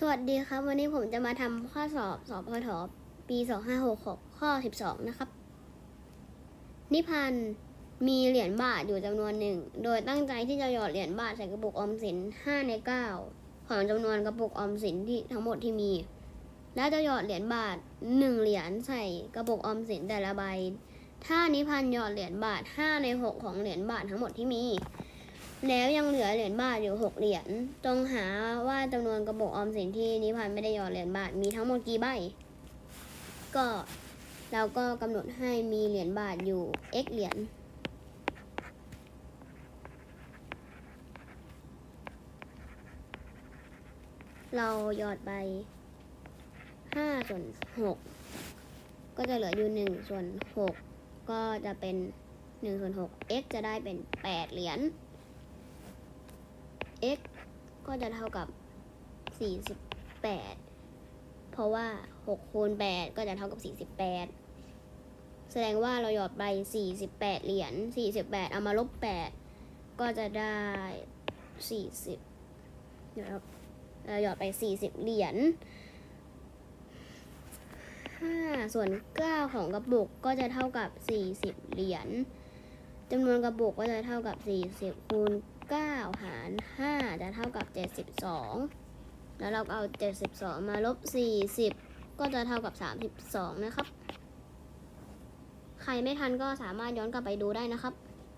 สวัสดีครับ วันนี้ผมจะมาทำข้อสอบสอบพทปี 2566 ข้อ 12 นะครับ นิพันธ์มีเหรียญบาทอยู่จำนวนหนึ่ง โดยตั้งใจที่จะหยอดเหรียญบาทใส่กระปุกออมสิน 5 ใน 9 ของจำนวนกระปุกออมสินที่ทั้งหมดที่มี และจะหยอดเหรียญบาท 1 เหรียญใส่กระปุกออมสินแต่ละใบ ถ้านิพันธ์หยอดเหรียญบาท 5 ใน 6 ของเหรียญบาททั้งหมดที่มี แล้วยังเหลือเหรียญบาทอยู่หกเหรียญจงหาว่าจำนวนกระปุกออมสินที่นิพันธ์ไม่ได้หยอดเหรียญบาทมีทั้งหมดกี่ใบ ก็เราก็กำหนดให้มีเหรียญบาทอยู่ x เหรียญเราหยอดไปห้าส่วนหกก็จะเหลืออยู่หนึ่งส่วนหกก็จะเป็นหนึ่งส่วนหก x จะได้เป็นแปดเหรียญ x ก็จะเท่ากับ 48 เพราะว่า 6 คูณ 8 ก็จะเท่ากับ 48 แสดงว่าเราหยอดไป 48 เหรียญ 48 เอามาลบ 8 ก็จะได้ 40เดี๋ยวครับเราหยอดไป 40 เหรียญ5ส่วน 9 ของกระปุกก็จะเท่ากับ 40 เหรียญจำนวนกระปุกก็จะเท่ากับ 40 คูณ9หา 5 จะเท่ากับ 72 แล้วเราก็เอา 72 มาลบ 40 ก็จะเท่ากับ 32 นะครับ ใครไม่ทันก็สามารถย้อนกลับไปดูได้นะครับ